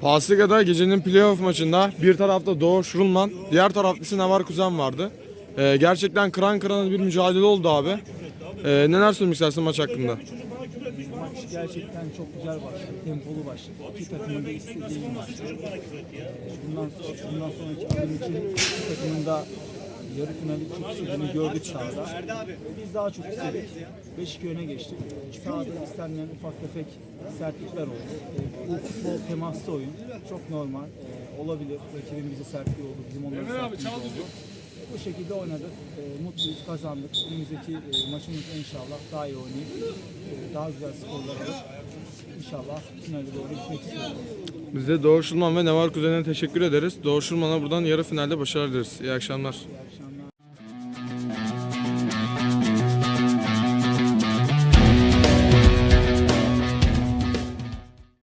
Pasliga'da gecenin playoff maçında bir tarafta Doğu Şurulman, diğer tarafta ise Navar Kuzen vardı. Ee, gerçekten kıran kırana bir mücadele oldu abi. Ee, neler söylemek istersin maç hakkında? Maç gerçekten çok güzel başladı, tempolu başladı. İki takımın da istediği maçtı. Ee, Bundan, sonra, bundan sonraki adım için iki takımın da yarı finali çok istediğini gördük sahada. Biz daha çok istedik. 5-2 öne geçtik. Sahada istenilen ufak tefek sertlikler oldu. Ee, Bu futbol temaslı oyun. Çok normal. Ee, Olabilir. Rakibin bize sertliği oldu. Bizim onların sertliği oldu. Bu şekilde oynadık. Ee, mutluyuz, kazandık. Önümüzdeki e, maçımızda inşallah daha iyi oynayıp e, daha güzel skorlar alıp inşallah finale doğru gitmek istiyoruz. Biz de Doğu Şurulman ve Navar Kuzen'e teşekkür ederiz. Doğu Şurulman'a buradan yarı finalde başarılar dileriz. İyi akşamlar.